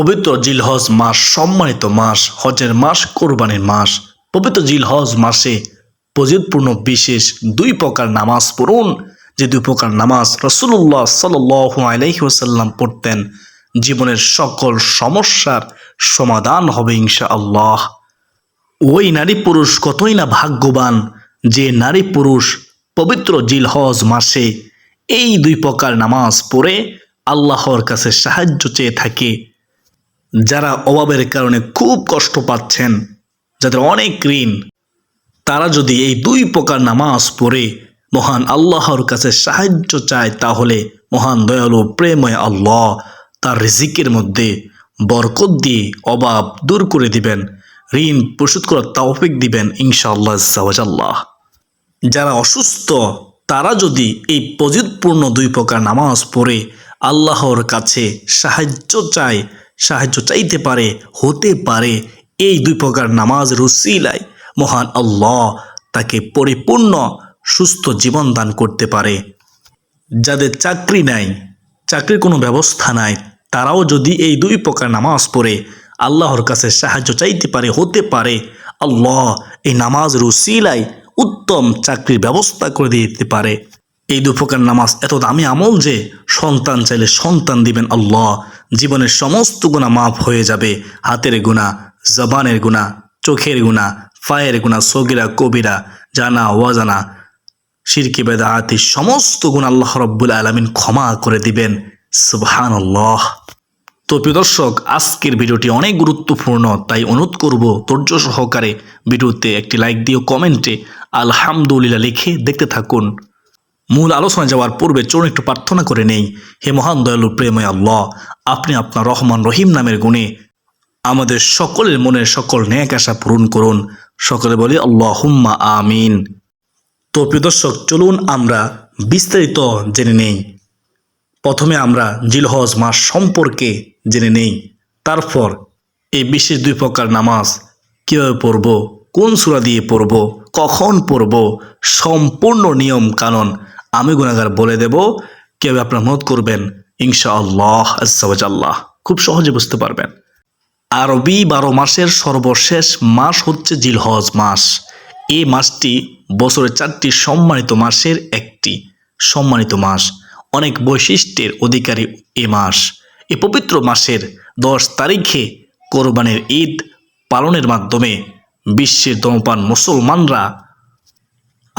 পবিত্র জিলহজ মাস, সম্মানিত মাস, হজের মাস, কোরবানির মাস। পবিত্র জিলহজ মাসে প্রজিতপূর্ণ বিশেষ দুই প্রকার নামাজ পড়ুন। যে দুই প্রকার নামাজ রসুল্লাহ সাল আলহি ওসাল্লাম পড়তেন, জীবনের সকল সমস্যার সমাধান হবে ইনশা আল্লাহ ওই নারী পুরুষ কতই না ভাগ্যবান যে নারী পুরুষ পবিত্র জিলহজ মাসে এই দুই প্রকার নামাজ পড়ে আল্লাহর কাছে সাহায্য চেয়ে থাকে। যারা অভাবের কারণে খুব কষ্ট পাচ্ছেন, যাদের অনেক ঋণ, তারা যদি এই দুই প্রকার নামাজ পড়ে মহান আল্লাহর কাছে সাহায্য চায়, তাহলে মহান দয়ালু প্রেময় আল্লাহ তার রিজিকের মধ্যে বরকত দিয়ে অভাব দূর করে দিবেন, ঋণ পরিশোধ করার তাওফিক দিবেন ইনশাআল্লাহ জাওয়াজাল্লাহ যারা অসুস্থ, তারা যদি এই পজিতপূর্ণ দুই প্রকার নামাজ পড়ে, আল্লাহর কাছে সাহায্য চায় সাহায্য চাইতে পারে, হতে পারে। এই দুই প্রকার নামাজ রুসিলায় মহান আল্লাহ তাকে পরিপূর্ণ সুস্থ জীবন দান করতে পারে। যাদের চাকরি নাই, চাকরির কোনো ব্যবস্থা নাই, তারাও যদি এই দুই প্রকার নামাজ পড়ে, আল্লাহর কাছে সাহায্য চাইতে পারে, হতে পারে, আল্লাহ এই নামাজ রুসিলায় উত্তম চাকরির ব্যবস্থা করে দিতে পারে। এই দু প্রকার নামাজ এত দামি আমল যে সন্তান চাইলে সন্তান দিবেন আল্লাহ। জীবনের সমস্ত গুণা মাফ হয়ে যাবে। হাতের গুণা জবানের গুণা চোখের গুণা পায়ের গুণা সগিরা, কবিরা, জানা ওয়াজানা শিরকি বেদা আতি সমস্ত গুণ আল্লাহ রব্বুল আলমিন ক্ষমা করে দিবেন। সুবহান আল্লাহ তো প্রিয় দর্শক, আজকের ভিডিওটি অনেক গুরুত্বপূর্ণ, তাই অনুরোধ করব ধৈর্য সহকারে ভিডিওতে একটি লাইক দিও, কমেন্টে আলহামদুলিল্লাহ লিখে দেখতে থাকুন। মূল আলোচনা যাওয়ার পূর্বে চরণ একটু প্রার্থনা করে নেই। হে মহান দয়ালু প্রেময় আল্লাহ, আপনি আপনার রহমান রহিম নামের গুণে আমাদের সকলের মনের সকল ন্যাক আশা পূরণ করুন। সকলে বলি আল্লাহ হুম্মা আমিন। তো দর্শক, চলুন আমরা বিস্তারিত জেনে নেই। প্রথমে আমরা জিলহজ মাস সম্পর্কে জেনে নেই। তারপর এই বিশেষ দুই প্রকার নামাজ কীভাবে পড়ব, কোন সুরা দিয়ে পড়ব, কখন পড়ব, সম্পূর্ণ নিয়ম কানুন আমি গুণাগার বলে দেব কীভাবে আপনার মত করবেন ইনশা আল্লাহ আল্লাহ খুব সহজে বুঝতে পারবেন। আরবি বারো মাসের সর্বশেষ মাস হচ্ছে জিলহজ মাস। এই মাসটি বছরের চারটি সম্মানিত মাসের একটি সম্মানিত মাস। অনেক বৈশিষ্ট্যের অধিকারী এ মাস। এ পবিত্র মাসের দশ তারিখে কোরবানের ঈদ পালনের মাধ্যমে বিশ্বের দমপান মুসলমানরা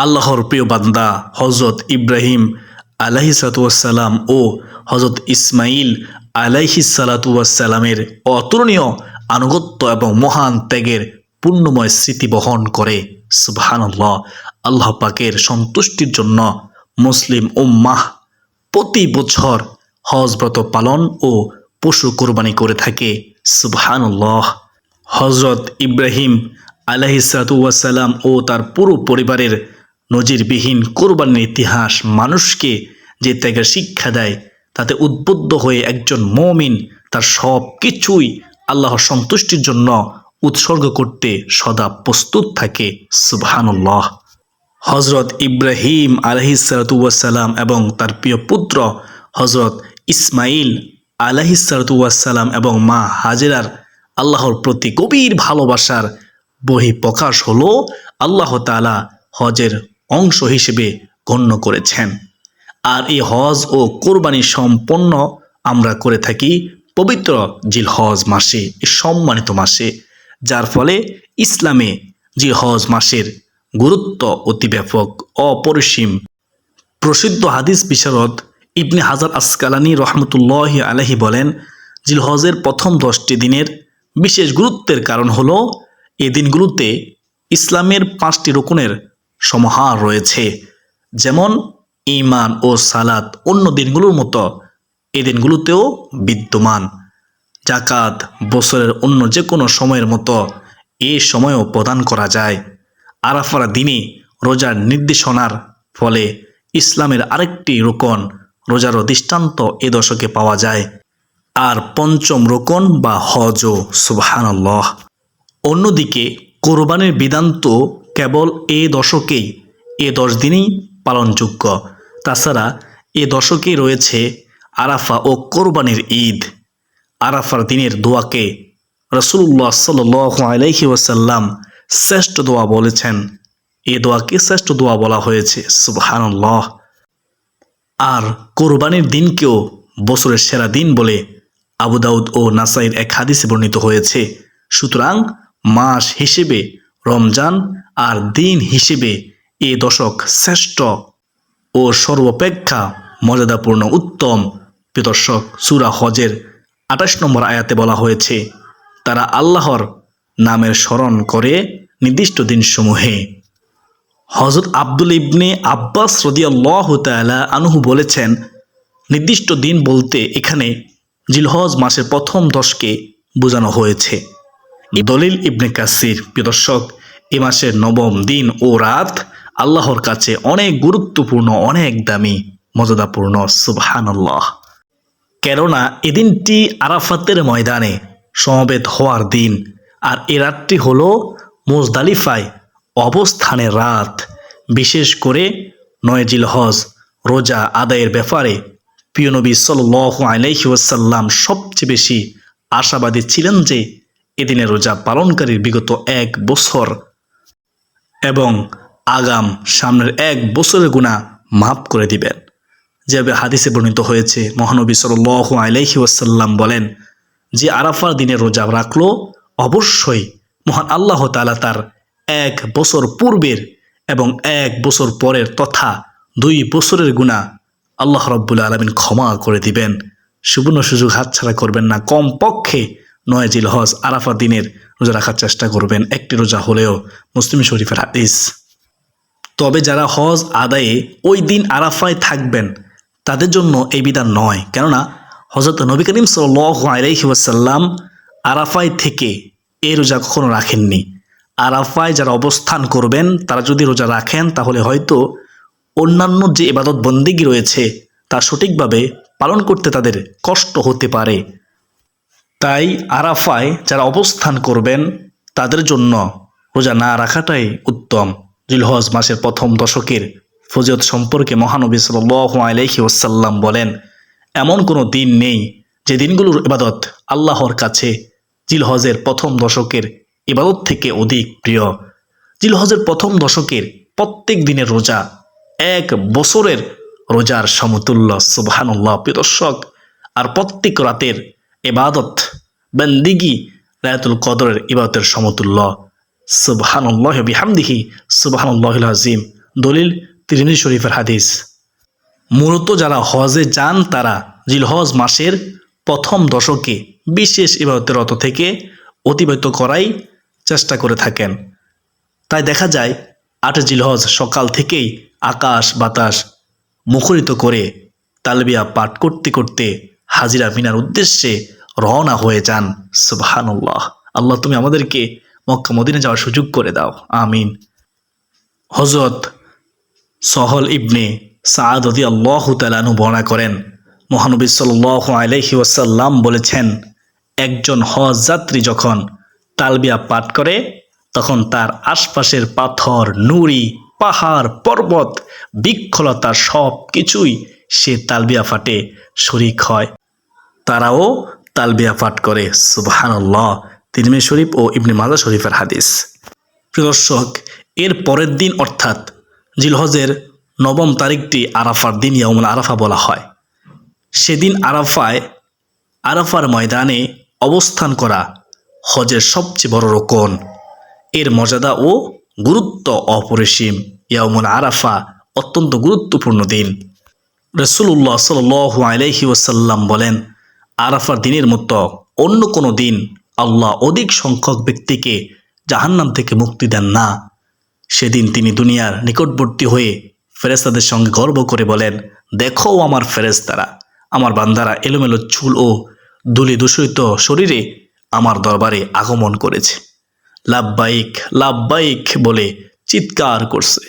আল্লাহর প্রিয় বান্দা হজরত ইব্রাহিম আলাহি সালাতুয়াসাল্লাম ও হজরত ইসমাইল আলাইহি সালাতুয়াসাল্লামের অতুলনীয় আনুগত্য এবং মহান ত্যাগের পূর্ণময় স্মৃতি বহন করে। সুবহানাল্লাহ। আল্লাহ পাকের সন্তুষ্টির জন্য মুসলিম উম্মাহ প্রতি বছর হজব্রত পালন ও পশু কোরবানি করে থাকে। সুবহানাল্লাহ। হজরত ইব্রাহিম আলাহিসাতুয়াসাল্লাম ও তার পুরো পরিবারের নজিরবিহীন কোরবানির ইতিহাস মানুষকে যে ত্যাগের শিক্ষা দেয়, তাতে উদ্বুদ্ধ হয়ে একজন মমিন তার সব কিছুই আল্লাহর সন্তুষ্টির জন্য উৎসর্গ করতে সদা প্রস্তুত থাকে, সুবহানুল্লাহ। হজরত ইব্রাহিম আলহিসাল্লাম এবং তার প্রিয় পুত্র হজরত ইসমাইল আলহিসাল্লাম এবং মা হাজেরার আল্লাহর প্রতি গভীর ভালোবাসার বহি প্রকাশ হলো আল্লাহ তালা হজের অংশ হিসেবে গণ্য করেছেন। আর এই হজ ও কোরবানি সম্পন্ন আমরা করে থাকি পবিত্র জিল হজ মাসে সম্মানিত মাসে, যার ফলে ইসলামে জিল হজ মাসের গুরুত্ব অতি ব্যাপক, অপরিসীম। প্রসিদ্ধ হাদিস বিশারদ ইবনে হাজার আসকালানি রহমতুল্লাহ আলহি বলেন, জিলহজের প্রথম দশটি দিনের বিশেষ গুরুত্বের কারণ হলো এই দিনগুলোতে ইসলামের পাঁচটি রকুনের সমাহার রয়েছে। যেমন ইমান ও সালাত অন্য দিনগুলোর মতো এই দিনগুলোতেও বিদ্যমান। জাকাত বছরের অন্য যে কোনো সময়ের মতো এ সময়ও প্রদান করা যায়। আরাফার দিনে রোজার নির্দেশনার ফলে ইসলামের আরেকটি রোকন রোজারও দৃষ্টান্ত এ দশকে পাওয়া যায়। আর পঞ্চম রোকন বা হজ সুবহানাল্লাহ। অন্যদিকে কোরবানির বিধান তো কেবল এ দশকেই, এ দশ দিনেই পালনযোগ্য। তাছাড়া এ দশকে রয়েছে আরাফা ও কোরবানির ঈদ। আরাফার দিনের দোয়াকে রসুল্লাহ সাল আলাইহি ওয়াসাল্লাম শ্রেষ্ঠ দোয়া বলেছেন। এ দোয়াকে শ্রেষ্ঠ দোয়া বলা হয়েছে, সুবহানাল্লাহ। আর কোরবানির দিনকেও বছরের সেরা দিন বলে আবু দাউদ ও নাসাইর এক হাদিসে বর্ণিত হয়েছে। সুতরাং মাস হিসেবে রমজান আর দিন হিসেবে এ দশক শ্রেষ্ঠ ও সর্বাপেক্ষা মর্যাদাপূর্ণ উত্তম। প্রদর্শক সুরা হজের আঠাশ নম্বর আয়াতে বলা হয়েছে, তারা আল্লাহর নামের স্মরণ করে নির্দিষ্ট দিনসমূহে। হজরত আব্দুল ইবনে আব্বাস রদিয়াল্লাহ তালা আনহু বলেছেন, নির্দিষ্ট দিন বলতে এখানে জিলহজ মাসের প্রথম দশকে বোঝানো হয়েছে। দলিল ইবনে কাসির। প্রদর্শক এ মাসের নবম দিন ও রাত আল্লাহর কাছে অনেক গুরুত্বপূর্ণ, অনেক দামি, মর্যাদাপূর্ণ, সুবহানাল্লাহ। কেননা এদিনটি আরাফাতের ময়দানে সমবেত হওয়ার দিন, আর এ রাতটি হল মোজদালিফায় অবস্থানের রাত। বিশেষ করে নয়জিল হজ রোজা আদায়ের ব্যাপারে প্রিয়নবী সাল আলাইহি সবচেয়ে বেশি আশাবাদী ছিলেন যে এদিনে রোজা পালনকারীর বিগত এক বছর এবং আগাম সামনের এক বছরের গুণা মাফ করে দিবেন। যেভাবে হাদিসে বর্ণিত হয়েছে, মহানবী সাল আলাইহি ওয়াসাল্লাম বলেন, যে আরাফার দিনে রোজা রাখল, অবশ্যই মহান আল্লাহ তালা তার এক বছর পূর্বের এবং এক বছর পরের তথা দুই বছরের গুণা আল্লাহ রব্বুল আলমিন ক্ষমা করে দিবেন। সুবর্ণ সুযোগ হাতছাড়া করবেন না। কম পক্ষে নয় জিল হজ আরাফা দিনের রোজা রাখার চেষ্টা করবেন। একটি রোজা হলেও মুসলিম শরীফের হাদিস। তবে যারা হজ আদায়ে ওই দিন আরাফায় থাকবেন, তাদের জন্য এই বিধান নয়। কেননা হজরত নবী করিম সাল আলাইহি ওয়াসাল্লাম আরাফায় থেকে এই রোজা কখনো রাখেননি। আরাফায় যারা অবস্থান করবেন, তারা যদি রোজা রাখেন, তাহলে হয়তো অন্যান্য যে এবাদত বন্দিগি রয়েছে তা সঠিকভাবে পালন করতে তাদের কষ্ট হতে পারে। তাই আরাফায় যারা অবস্থান করবেন, তাদের জন্য রোজা না রাখাটাই উত্তম। জিলহজ মাসের প্রথম দশকের ফজিয়ত সম্পর্কে মহানবী সাল আলাইহি ওসাল্লাম বলেন, এমন কোনো দিন নেই যে দিনগুলোর ইবাদত আল্লাহর কাছে জিলহজের প্রথম দশকের ইবাদত থেকে অধিক প্রিয়। জিলহজের প্রথম দশকের প্রত্যেক দিনের রোজা এক বছরের রোজার সমতুল্য, সুবহানুল্লাহ প্রদর্শক আর প্রত্যেক রাতের এবাদত বন্দিগি রায়াতুল কদরের ইবাদতের সমতুল্য। সুবহানুল্লাহ বিহামদিহি সুবহানুল্লাহ আজিম দলিল তিরমিজি শরীফের হাদিস। মূলত যারা হজে যান তারা জিলহজ মাসের প্রথম দশকে বিশেষ ইবাদতের রত থেকে অতিবাহিত করাই চেষ্টা করে থাকেন। তাই দেখা যায়, আট জিলহজ সকাল থেকেই আকাশ বাতাস মুখরিত করে তালবিয়া পাঠ করতে করতে হাজিরা মিনার উদ্দেশ্যে রওনা হয়ে যান। সুবহানুল্লাহ। আল্লাহ তুমি আমাদেরকে মক্কা, মদিনে যাওয়ার সুযোগ করে দাও। আমিন। হজরত সহল ইবনে সাদি আল্লাহ তালানু বর্ণনা করেন, মহানবী সাল আলহি ওয়াসাল্লাম বলেছেন, একজন হজ যাত্রী যখন তালবিয়া পাঠ করে, তখন তার আশপাশের পাথর, নুড়ি, পাহাড়, পর্বত, বৃক্ষলতা সব কিছুই সে তালবিয়া ফাটে, শরিক হয়। তারাও তালবিয়া পাঠ করে। সুবহানাল্লাহ। তিরমি শরীফ ও ইবনে মাজা শরীফের হাদিস। প্রদর্শক এর পরের দিন অর্থাৎ জিলহজের নবম তারিখটি আরাফার দিন ইয়ামুল আরাফা বলা হয়। সেদিন আরাফায়, আরাফার ময়দানে অবস্থান করা হজের সবচেয়ে বড় রোকন। এর মর্যাদা ও গুরুত্ব অপরিসীম। ইয়ামুল আরাফা অত্যন্ত গুরুত্বপূর্ণ দিন। রসুল্লাহ সাল আলহি ওসাল্লাম বলেন আরাফার দিনের মতো অন্য কোনো দিন আল্লাহ অধিক সংখ্যক ব্যক্তিকে জাহান্নাম থেকে মুক্তি দেন না। সেদিন তিনি দুনিয়ার নিকটবর্তী হয়ে ফেরেস্তাদের সঙ্গে গর্ব করে বলেন, দেখো আমার ফেরেস্তারা আমার বান্দারা এলোমেলো চুল ও দুলি দূষিত শরীরে আমার দরবারে আগমন করেছে। লাভবাইক লাভবাইক বলে চিৎকার করছে।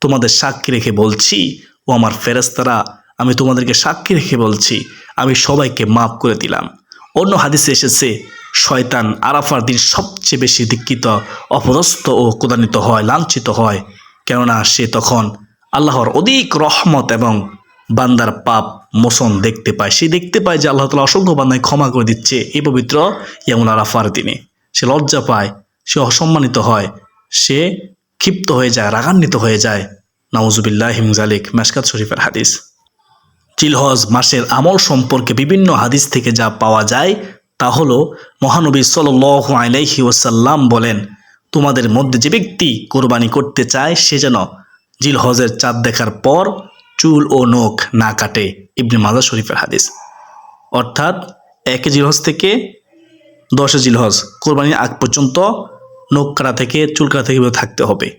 তোমাদের সাক্ষী রেখে বলছি, ও আমার ফেরেস্তারা আমি তোমাদেরকে সাক্ষী রেখে বলছি, আমি সবাইকে মাফ করে দিলাম। অন্য হাদিসে এসেছে, শয়তান আরাফার দিন সবচেয়ে বেশি দীক্ষিত, অপদস্থ ও কোদানিত হয়, লাঞ্ছিত হয়। কেননা সে তখন আল্লাহর অধিক রহমত এবং বান্দার পাপ মোসন দেখতে পায়। সে দেখতে পায় যে আল্লাহ তালা অসংখ্য বান্দায় ক্ষমা করে দিচ্ছে এই পবিত্র ইয়ামুল আরাফার দিনে। সে লজ্জা পায়, সে অসম্মানিত হয়, সে ক্ষিপ্ত হয়ে যায়, রাগান্বিত হয়ে যায়। নওয়াজুবিল্লাহ হিমজালিক মেশকাত শরীফের হাদিস। জিলহজ মাসের আমল সম্পর্কে বিভিন্ন হাদিস থেকে যা পাওয়া যায়, তা হলো, মহানবী সাল আলাইহি ওসাল্লাম বলেন, তোমাদের মধ্যে যে ব্যক্তি কোরবানি করতে চায়, সে যেন জিলহজের চাঁদ দেখার পর চুল ও নখ না কাটে। ইবনে মাজা শরীফের হাদিস। অর্থাৎ, একে জিলহজ থেকে দশে জিলহজ কোরবানির আগ পর্যন্ত নখ কাটা থেকে চুল কাটা থেকে থাকতে হবে।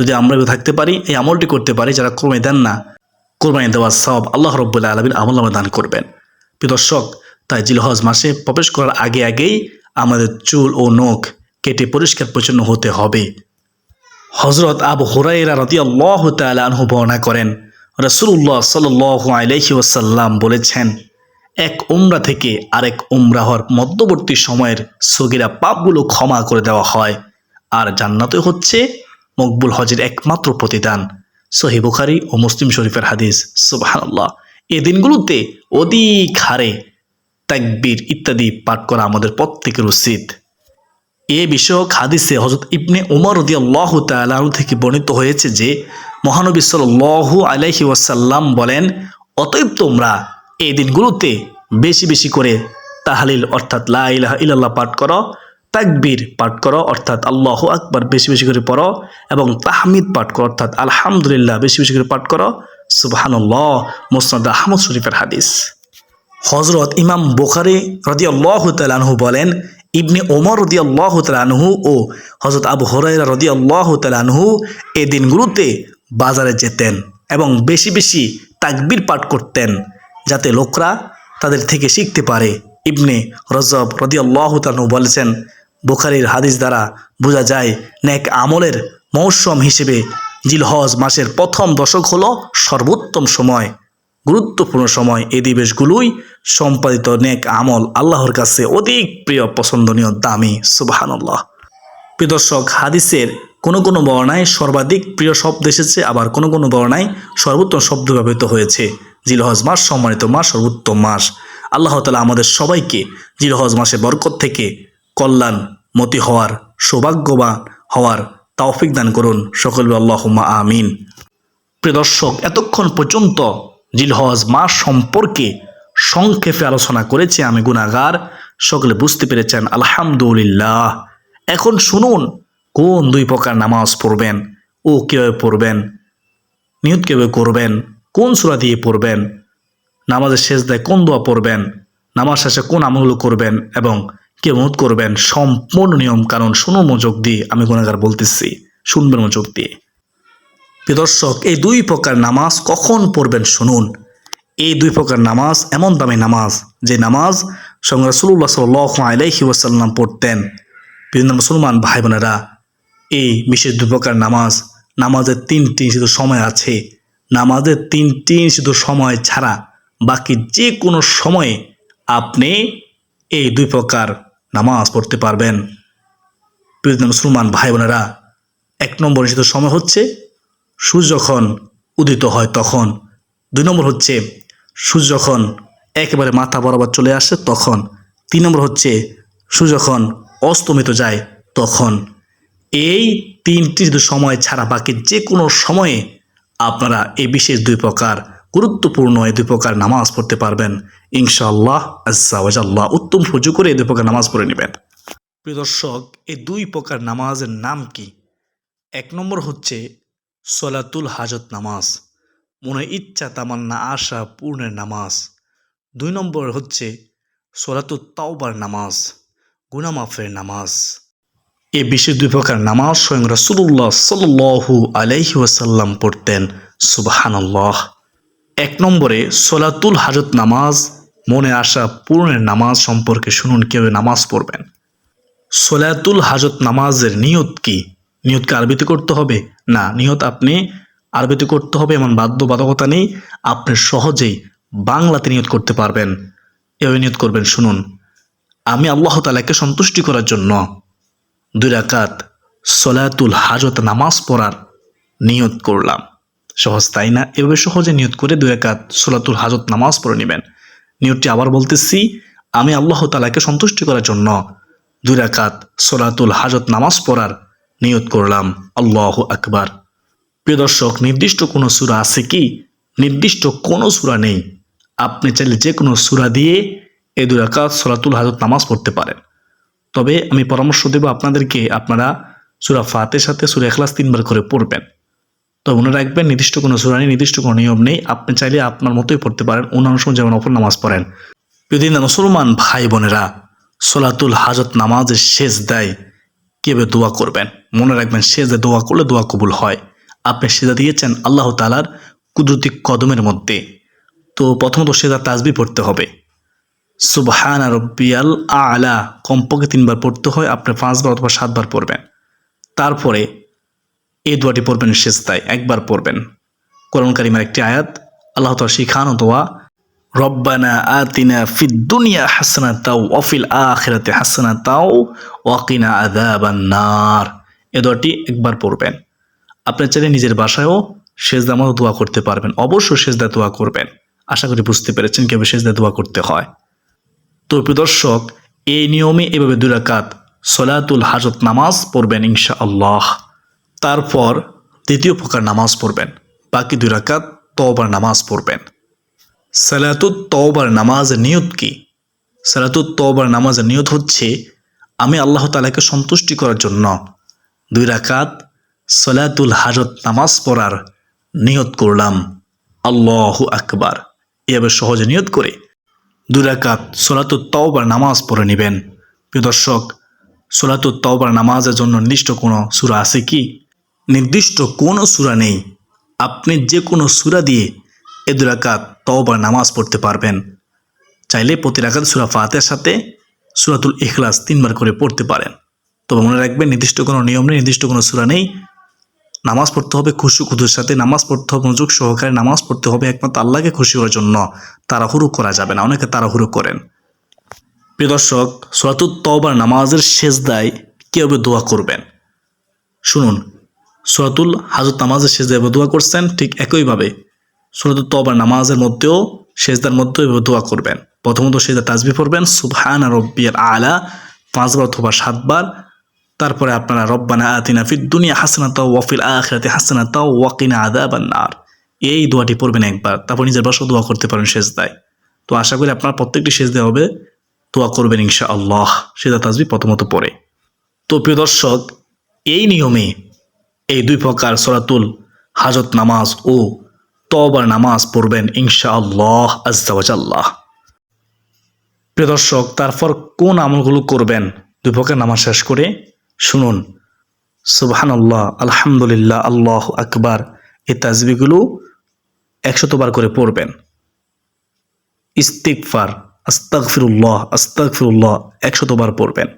যদি আমরা থাকতে পারি, এই আমলটি করতে পারি, যারা কোরবানি দেন না কোরবানি দেওয়ার সব আল্লাহ রব্বুল্লাহ আলমিন আমল নামে দান করবেন। প্রিয় দর্শক, তাই জিলহজ মাসে প্রবেশ করার আগে আগেই আমাদের চুল ও নখ কেটে পরিষ্কার পরিচ্ছন্ন হতে হবে। হজরত আবু হুরাইরা রতি আল্লাহ আনহু বর্ণনা করেন রসুল্লাহ সাল আলহি ওসাল্লাম বলেছেন, এক উমরা থেকে আরেক উমরা হওয়ার মধ্যবর্তী সময়ের সগিরা পাপগুলো ক্ষমা করে দেওয়া হয়। আর জান্নাতে হচ্ছে মকবুল হজের একমাত্র প্রতিদান। সহি বুখারি ও মুসলিম শরীফের হাদিস। সুবাহান্লাহ এ দিনগুলোতে অধিক হারে তাকবির ইত্যাদি পাঠ করা আমাদের প্রত্যেকের উচিত। এ বিষয়ক হাদিসে হজরত ইবনে উমর রদি আল্লাহ তালু থেকে বর্ণিত হয়েছে যে, মহানবী সাল্লাহ আলাইহি ওয়াসাল্লাম বলেন, অতএব তোমরা এই দিনগুলোতে বেশি বেশি করে তাহালিল অর্থাৎ লা ইলাহা ইল্লাল্লাহ পাঠ করো তাকবীর পাঠ করো, অর্থাৎ আল্লাহ আকবার বেশি বেশি করে পড়ো এবং তাহমিদ পাঠ করো, অর্থাৎ আলহামদুলিল্লাহ বেশি বেশি করে পাঠ করো। সুবাহানুল্লাহ, মোসনাদ আহমদ শরীফের হাদিস। হজরত ইমাম বোখারি রদি আল্লাহ তালানহু বলেন, ইবনে ওমর রদি আল্লাহ তালানহু ও হজরত আবু হরাইরা রদি আল্লাহ তালানহু এই দিনগুলোতে বাজারে যেতেন এবং বেশি বেশি তাকবির পাঠ করতেন যাতে লোকরা তাদের থেকে শিখতে পারে। ইবনে রজব রদি আল্লাহ তালানহু বলেছেন বুখারির হাদিস দ্বারা বোঝা যায়, নেক আমলের মৌসুম হিসেবে জিলহজ মাসের প্রথম দশক হল সর্বোত্তম সময়, গুরুত্বপূর্ণ সময়। এই দিবসগুলোই সম্পাদিত নেক আমল আল্লাহর কাছে অধিক প্রিয়, পছন্দনীয়, দামি সুবাহান্লাহ প্রিয় দর্শক, হাদিসের কোনো কোনো বর্ণায় সর্বাধিক প্রিয় শব্দ এসেছে, আবার কোনো কোনো বর্ণায় সর্বোত্তম শব্দ ব্যবহৃত হয়েছে। জিলহজ মাস, সম্মানিত মাস, সর্বোত্তম মাস। আল্লাহ তালা আমাদের সবাইকে জিলহজ মাসে বরকত থেকে কল্যাণ, মতি হওয়ার, সৌভাগ্যবান হওয়ার তৌফিক দান করুন। সকল আল্লাহ আমিন। প্রিয় দর্শক, এতক্ষণ পর্যন্ত জিলহজ মাস সম্পর্কে সংক্ষেপে আলোচনা করেছে আমি গুণাগার সকলে বুঝতে পেরেছেন, আলহামদুলিল্লাহ। এখন শুনুন, কোন দুই প্রকার নামাজ পড়বেন, ও কীভাবে পড়বেন, নিয়ত কীভাবে করবেন, কোন সুরা দিয়ে পড়বেন, নামাজের শেষ দেয় কোন দোয়া পড়বেন, নামাজ শেষে কোন আমলগুলো করবেন এবং কে অনুরোধ করবেন? সম্পূর্ণ নিয়ম কারণ শুনুন মনোযোগ দিয়ে, আমি গুণাগার বলতেছি। শুনবেন মনোযোগ দিয়ে। দর্শক, এই দুই প্রকার নামাজ কখন পড়বেন শুনুন। এই দুই প্রকার নামাজ এমন দামি নামাজ, যে নামাজ সঙ্গে রসুল্লাহ সাল আলাইহি ওয়াসাল্লাম পড়তেন। বিভিন্ন মুসলমান ভাই বোনেরা এই বিশেষ দুই প্রকার নামাজ, নামাজের তিনটি শুধু সময় আছে। নামাজের তিনটি শুধু সময় ছাড়া বাকি যে কোনো সময়ে আপনি এই দুই প্রকার নামাজ পড়তে পারবেন। বিভিন্ন মুসলমান ভাই বোনেরা, এক নম্বর নিষিদ্ধ সময় হচ্ছে সূর্য যখন উদিত হয় তখন। দুই নম্বর হচ্ছে সূর্য যখন একেবারে মাথা বরাবর চলে আসে তখন। তিন নম্বর হচ্ছে সূর্য যখন অস্তমিত যায় তখন। এই তিনটি সময় ছাড়া বাকি যে কোনো সময়ে আপনারা এই বিশেষ দুই প্রকার গুরুত্বপূর্ণ এই দুই প্রকার নামাজ পড়তে পারবেন। ইনশাআল্লাহ আজ্লাহ উত্তম সুযোগ করে এই দুই প্রকার নামাজ পড়ে নেবেন। প্রিয় দর্শক, এই দুই প্রকার নামাজের নাম কি? এক নম্বর হচ্ছে সলাতুল হাজত নামাজ, মনে ইচ্ছা তামান্না আশা পূর্ণের নামাজ। দুই নম্বর হচ্ছে সলাতুল তাওবার নামাজ, গুনামাফের নামাজ। এ বিশেষ দুই প্রকার নামাজ স্বয়ং রসুল্লাহ সাল্লু আলাইহি ওয়াসাল্লাম পড়তেন, সুবাহানল্লাহ। এক নম্বরে সলাতুল হাজত নামাজ, মনে আসা পূর্ণের নামাজ সম্পর্কে শুনুন কেউ নামাজ পড়বেন। সলাতুল হাজত নামাজের নিয়ত কি? নিয়তকে আরবিতে করতে হবে? না, নিয়ত আপনি আরবিতে করতে হবে, এমন বাধ্যবাধকতা নেই। আপনি সহজেই বাংলাতে নিয়ত করতে পারবেন। এভাবে নিয়ত করবেন, শুনুন। আমি আল্লাহ তালাকে সন্তুষ্টি করার জন্য দুই রাকাত সলাতুল হাজত নামাজ পড়ার নিয়ত করলাম। সহজ তাই না? এভাবে সহজে নিয়ত করে দুই একাত সোলাতুল হাজত নামাজ পড়ে নেবেন। নিয়তটি আবার বলতেছি, আমি আল্লাহ তালাকে সন্তুষ্টি করার জন্য দুই রাকাত সোলাতুল হাজত নামাজ পড়ার নিয়ত করলাম। আল্লাহ আকবার। প্রিয় দর্শক, নির্দিষ্ট কোনো সুরা আছে কি? নির্দিষ্ট কোনো সুরা নেই। আপনি চাইলে যে কোনো সুরা দিয়ে এই দু রাকাত সোলাতুল হাজত নামাজ পড়তে পারেন। তবে আমি পরামর্শ দেব আপনাদেরকে, আপনারা সুরা ফাতের সাথে সুরা এখলাস তিনবার করে পড়বেন। তো মনে রাখবেন, নির্দিষ্ট কোনো সুরা নেই, নির্দিষ্ট কোনো নিয়ম নেই। আপনি চাইলে আপনার মতোই পড়তে পারেন। অন্যান্য সময় যেমন অপর নামাজ পড়েন। যদি মুসলমান ভাই বোনেরা, সোলাতুল হাজত নামাজের শেষ দেয় কীভাবে দোয়া করবেন? মনে রাখবেন শেষে দোয়া করলে দোয়া কবুল হয়। আপনি সেজা দিয়েছেন আল্লাহ তালার কুদরতি কদমের মধ্যে। তো প্রথমত সেজা তাজবি পড়তে হবে। সুবহান রব্বিয়াল আলা। কমপক্ষে তিনবার পড়তে হয়, আপনি পাঁচবার অথবা সাতবার পড়বেন। তারপরে এই দোয়াটি পড়বেন শেষদায় একবার পড়বেন। কোরআন কারিমের একটি আয়াত, আল্লাহ তালা শিখানো দোয়া, রব্বানা আতিনা ফিদ দুনিয়া হাসানা তাও অফিল আখিরাতে হাসানা তাও ওয়াকিনা আদাবান নার এ দোয়াটি একবার পড়বেন। আপনি চাইলে নিজের বাসায়ও সেজদা মতো দোয়া করতে পারবেন, অবশ্যই সেজদা দোয়া করবেন। আশা করি বুঝতে পেরেছেন কীভাবে সেজদা দোয়া করতে হয়। তো প্রিয় দর্শক, এই নিয়মে এভাবে দুই রাকাত সলাতুল হাজত নামাজ পড়বেন ইনশা আল্লাহ তারপর দ্বিতীয় প্রকার নামাজ পড়বেন, বাকি দুই রাকাত তওবার নামাজ পড়বেন। সালাতুত তওবার নামাজের নিয়ত কি? সালাতুত তওবার নামাজের নিয়ত হচ্ছে, আমি আল্লাহ তালাকে সন্তুষ্টি করার জন্য দুই রাকাত সলাতুল হাজত নামাজ পড়ার নিয়ত করলাম। আল্লাহ আকবার। এভাবে সহজে নিয়ত করে দুই রাকাত সোলাতুত তওবার নামাজ পড়ে নেবেন। প্রিয় দর্শক, সোলাতুত তওবার নামাজের জন্য নির্দিষ্ট কোনো সূরা আছে কি? নির্দিষ্ট কোনো সূরা নেই। আপনি যে কোনো সূরা দিয়ে এ দুই রাকাত তওবার নামাজ পড়তে পারবেন। চাইলে প্রতি রাকাত সূরা ফাতের সাথে সুরাতুল ইখলাস তিনবার করে পড়তে পারেন। তবে মনে রাখবেন, নির্দিষ্ট কোনো নিয়ম নেই, নির্দিষ্ট কোনো সূরা নেই। নামাজ পড়তে হবে খুশি খুদুর সাথে, নামাজ পড়তে হবে মনোযোগ সহকারে, নামাজ পড়তে হবে একমাত্র আল্লাহকে খুশি হওয়ার জন্য। তাড়াহুড়ো করা যাবে না, অনেকে তাড়াহুড়ো করেন। প্রিয় দর্শক, সরাতুত তওবার নামাজের শেষ দায় কীভাবে দোয়া করবেন? শুনুন সরাতুল হাজত নামাজের শেষ দায় করছেন, ঠিক একইভাবে সরাতুল তওবার নামাজের মধ্যেও শেষদার মধ্যেও এভাবে দোয়া করবেন। প্রথমত সেজদা তাজবি পড়বেন, সুবহান রব্বিয়াল আলা, পাঁচবার অথবা সাতবার। তারপরে আপনারা রব্বানা আতিনা ফিদ দুনিয়া হাসানাতা ওয়াফিল আখিরাতে হাসানাতা ওয়াকিনা আদাবান নার। এই দোয়াটি পড়বেন একবার, তারপর নিজের বাসাও দোয়া করতে পারেন শেষ দায় তো আশা করি আপনার প্রত্যেকটি দেওয়া হবে দোয়া করবেন ইনশা আল্লাহ সেদা তাজবি প্রথমত পড়ে। তো প্রিয় দর্শক, এই নিয়মে এই দুই প্রকার সরাতুল হাজত নামাজ ও তবার নামাজ পড়বেন ইনশা আল্লাহ আজ্লাহ প্রিয় দর্শক, তারপর কোন আমলগুলো করবেন? দুই প্রকার নামাজ শেষ করে শুনুন। সুবহান আল্লাহ আলহামদুলিল্লাহ, আল্লাহ আকবার। এই তাজবিগুলো একশতবার করে পড়বেন। ইস্তিকফার আস্তাগফিরুল্লাহ আস্তাগফিরুল্লাহ একশতবার পড়বেন।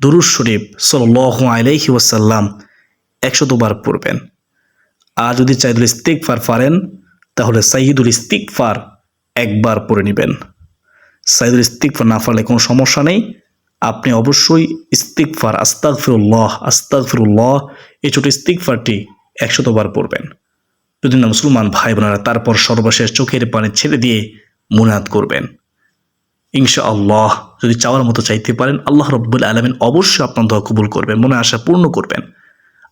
দুরুজ শরীফ সাল্লাহ আলাইহি ওয়াসাল্লাম একশতবার পড়বেন। আর যদি চাইদুল ইস্তিকফার পারেন, তাহলে সাইদুল ইস্তিক ফার একবার পড়ে নেবেন। সাইদুল ইস্তিক ফার না পারলে কোনো সমস্যা নেই। আপনি অবশ্যই ইস্তিকফার আস্তাগফিরুল্লাহ আস্তাগফিরুল্লাহ, এই ছোট ইস্তিকফারটি একশতবার পড়বেন। যদি না মুসলমান ভাই বোনেরা তারপর সর্বশেষ চোখের পানি ছেড়ে দিয়ে মুনাদ করবেন। ইনশা আল্লাহ যদি চাওয়ার মতো চাইতে পারেন, আল্লাহ রব্বুল আলমিন অবশ্যই আপনার দোয়া কবুল করবেন, মনে আশা পূর্ণ করবেন।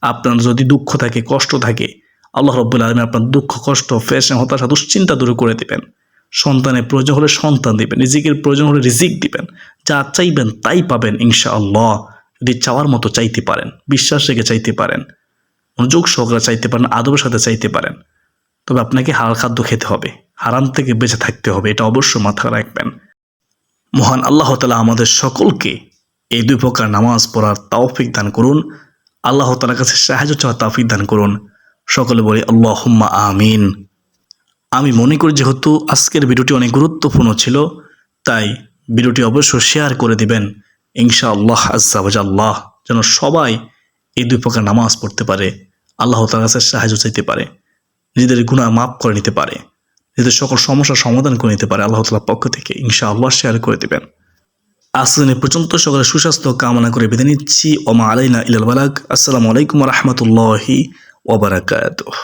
আপনার যদি দুঃখ থাকে, কষ্ট থাকে, আল্লাহ রব্বুল আলমিন আপনার দুঃখ, কষ্ট ফ্যাশন হতাশা, দুশ্চিন্তা দূরে করে দেবেন। সন্তানের প্রয়োজন হলে সন্তান দিবেন, রিজিকের প্রয়োজন হলে রিজিক দিবেন, যা চাইবেন তাই পাবেন ইনশা আল্লাহ যদি চাওয়ার মতো চাইতে পারেন, বিশ্বাস রেখে চাইতে পারেন, মনোযোগ সহকারে চাইতে পারেন, আদবের সাথে চাইতে পারেন, তবে আপনাকে হাল খাদ্য খেতে হবে, হারাম থেকে বেঁচে থাকতে হবে, এটা অবশ্য মাথায় রাখবেন। মহান আল্লাহ তালা আমাদের সকলকে এই দুই প্রকার নামাজ পড়ার তাওফিক দান করুন। আল্লাহ তালার কাছে সাহায্য চাওয়ার তাওফিক দান করুন। সকলে বলি আল্লাহ হুম্মা আমিন। আমি মনে করি যেহেতু আজকের ভিডিওটি অনেক গুরুত্বপূর্ণ ছিল, তাই ভিডিওটি অবশ্যই শেয়ার করে দিবেন। ইনশা আল্লাহ আল্লাহ যেন সবাই এই দুই প্রকার নামাজ পড়তে পারে, আল্লাহ তার কাছে সাহায্য চাইতে পারে, নিজেদের গুণা মাফ করে নিতে পারে, নিজেদের সকল সমস্যার সমাধান করে নিতে পারে আল্লাহ তালার পক্ষ থেকে। ইনশা আল্লাহ শেয়ার করে দেবেন। আজ এ পর্যন্ত সকলের সুস্বাস্থ্য কামনা করে বেঁধে নিচ্ছি। ওমা আলাইনা ইলাল বালাক আসসালামু আলাইকুম রহমতুল্লাহি ওবরাকাতুহ